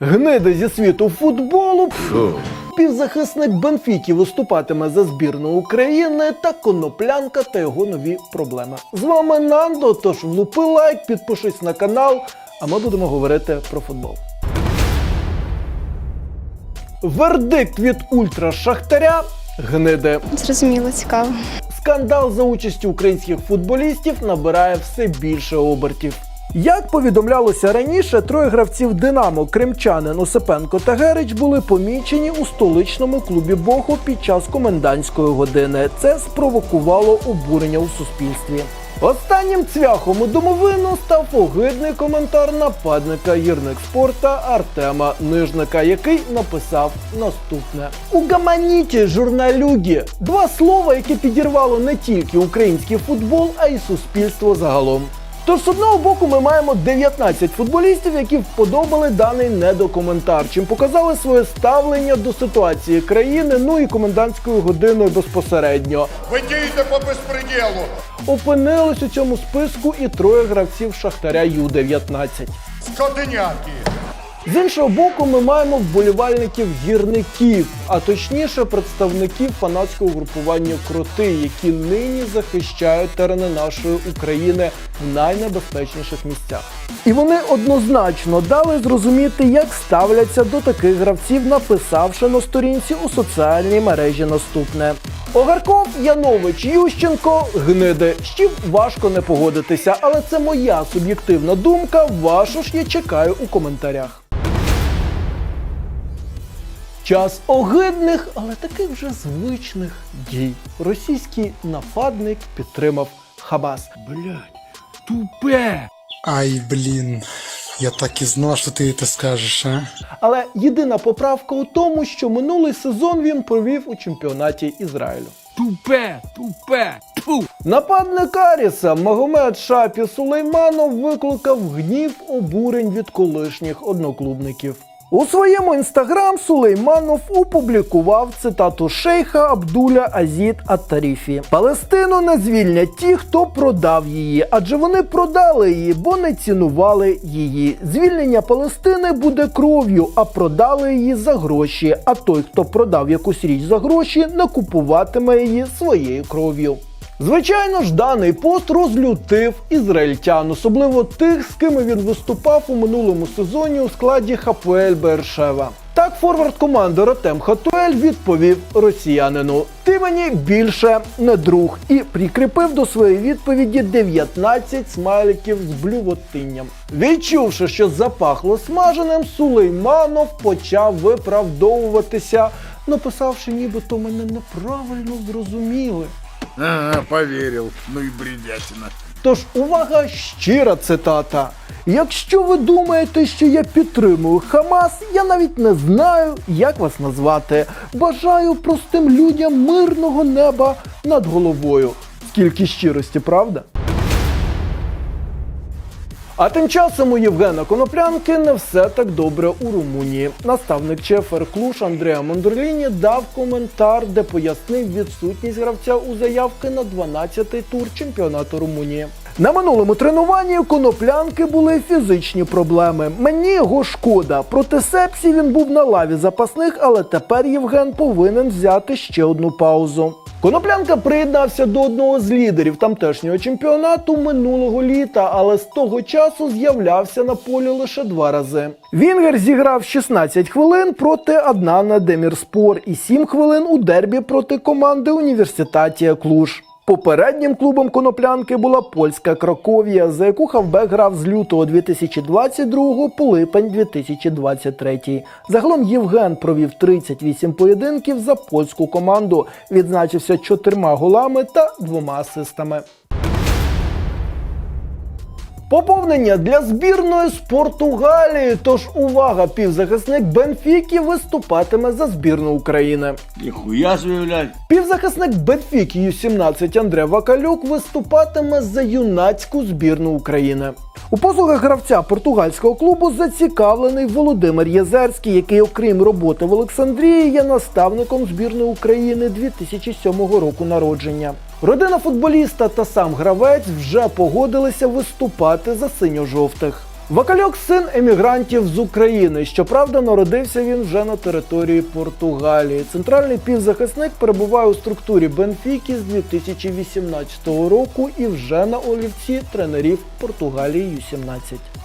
Гнида зі світу футболу. Півзахисник Бенфіки виступатиме за збірну України та коноплянка та його нові проблеми. З вами Нандо. Тож влупи лайк, підпишись на канал, а ми будемо говорити про футбол. Вердикт від ультра Шахтаря гниде. Зрозуміло, цікаво. Скандал за участю українських футболістів набирає все більше обертів. Як повідомлялося раніше, троє гравців Динамо, Кримчанин, Осипенко та Герич були помічені у столичному клубі Боху під час комендантської години. Це спровокувало обурення у суспільстві. Останнім цвяхом у домовину став огидний коментар нападника гірник спорта Артема Нижника, який написав наступне: Угаманіті, журналюги! Два слова, які підірвало не тільки український футбол, а й суспільство загалом. Тож з одного боку ми маємо 19 футболістів, які вподобали даний недокоментар, чим показали своє ставлення до ситуації країни, ну і комендантською годиною безпосередньо. Ви дієте по безпреділу. Опинились у цьому списку і троє гравців Шахтаря Ю-19. Скотиняки. З іншого боку, ми маємо вболівальників гірників, а точніше представників фанатського групування кроти, які нині захищають терени нашої України в найнебезпечніших місцях. І вони однозначно дали зрозуміти, як ставляться до таких гравців, написавши на сторінці у соціальній мережі наступне. Огарков, Янович, Ющенко, гниди. З чим важко не погодитися, але це моя суб'єктивна думка. Вашу ж я чекаю у коментарях. Час огидних, але таких вже звичних дій. Російський нападник підтримав Хабас. Блять, тупе! Ай, блин, я так и знал, что ты это скажешь, а? Але єдина поправка у тому, що минулий сезон він провів у чемпіонаті Ізраїлю. Тупе! Тупе! Тьфу! Нападник Аріса Магомед Шапі Сулейманов викликав гнів обурень від колишніх одноклубників. У своєму інстаграм Сулейманов опублікував цитату шейха Абдуля Азід Ат-Таріфі. Палестину не звільнять ті, хто продав її, адже вони продали її, бо не цінували її. Звільнення Палестини буде кров'ю, а продали її за гроші. А той, хто продав якусь річ за гроші, не купуватиме її своєю кров'ю. Звичайно ж, даний пост розлютив ізраїльтян, особливо тих, з ким він виступав у минулому сезоні у складі ХПЛ Бершева. Так форвард команди Ротем Хатуель відповів росіянину: Ти мені більше не друг, і прикріпив до своєї відповіді 19 смайликів з блювотинням. Відчувши, що запахло смаженим, Сулейманов почав виправдовуватися, написавши, нібито мене неправильно зрозуміли. Ага, повірив. Ну і бредятина. Тож увага, щира цитата. Якщо ви думаєте, що я підтримую Хамас, я навіть не знаю, як вас назвати. Бажаю простим людям мирного неба над головою. Скільки щирості, правда? А тим часом у Євгена Коноплянки не все так добре у Румунії. Наставник ЧФР Клуш Андреа Мондорліні дав коментар, де пояснив відсутність гравця у заявки на 12-й тур чемпіонату Румунії. На минулому тренуванні коноплянки були фізичні проблеми. Мені його шкода. Проти Сепсі він був на лаві запасних, але тепер Євген повинен взяти ще одну паузу. Коноплянка приєднався до одного з лідерів тамтешнього чемпіонату минулого літа, але з того часу з'являвся на полі лише два рази. Вінгер зіграв 16 хвилин проти Аднана Демірспор і 7 хвилин у дербі проти команди Університатія Клуж. Попереднім клубом коноплянки була польська Краковія, за яку Хавбек грав з лютого 2022 по липень 2023. Загалом Євген провів 38 поєдинків за польську команду, відзначився чотирма голами та двома асистами. Поповнення для збірної з Португалії. Тож увага, півзахисник Бенфіки виступатиме за збірну України. Себе, блядь. Півзахисник Бенфіки Ю-17 Андре Вакалюк виступатиме за юнацьку збірну України. У послугах гравця португальського клубу зацікавлений Володимир Єзерський, який, окрім роботи в Олександрії, є наставником збірної України 2007 року народження. Родина футболіста та сам гравець вже погодилися виступати за синьо-жовтих. Вакальок син емігрантів з України. Щоправда, народився він вже на території Португалії. Центральний півзахисник перебуває у структурі Бенфіки з 2018 року і вже на олівці тренерів Португалії Ю-17.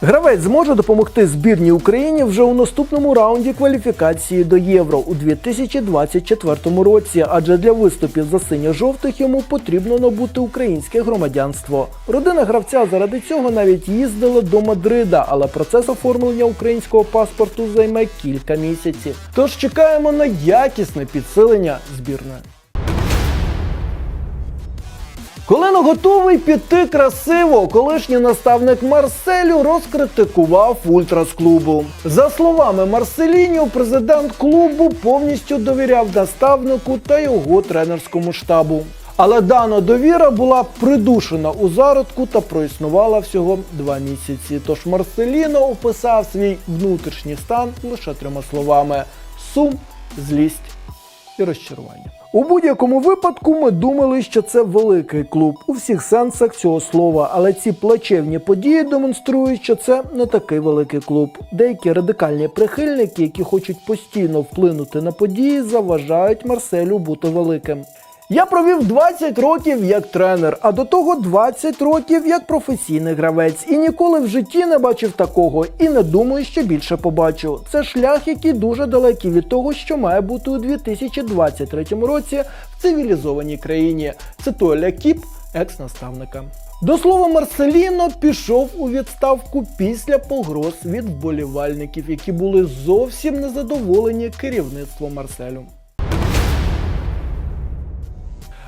Гравець зможе допомогти збірній Україні вже у наступному раунді кваліфікації до Євро у 2024 році, адже для виступів за синьо-жовтих йому потрібно набути українське громадянство. Родина гравця заради цього навіть їздила до Мадрида, але процес оформлення українського паспорту займе кілька місяців. Тож чекаємо на якісне підсилення збірної. Колено готовий піти красиво. Колишній наставник Марселю розкритикував ультрас клубу. За словами Марселіньо, президент клубу повністю довіряв наставнику та його тренерському штабу. Але дана довіра була придушена у зародку та проіснувала всього два місяці. Тож Марселіно описав свій внутрішній стан лише трьома словами: сум, злість і розчарування. У будь-якому випадку ми думали, що це великий клуб у всіх сенсах цього слова, але ці плачевні події демонструють, що це не такий великий клуб. Деякі радикальні прихильники, які хочуть постійно вплинути на події, заважають Марселю бути великим. Я провів 20 років як тренер, а до того 20 років як професійний гравець. І ніколи в житті не бачив такого і не думаю, що більше побачу. Це шлях, який дуже далекий від того, що має бути у 2023 році в цивілізованій країні. Цитує Лякіп, екс-наставника. До слова, Марселіно пішов у відставку після погроз від вболівальників, які були зовсім незадоволені керівництвом Марселю.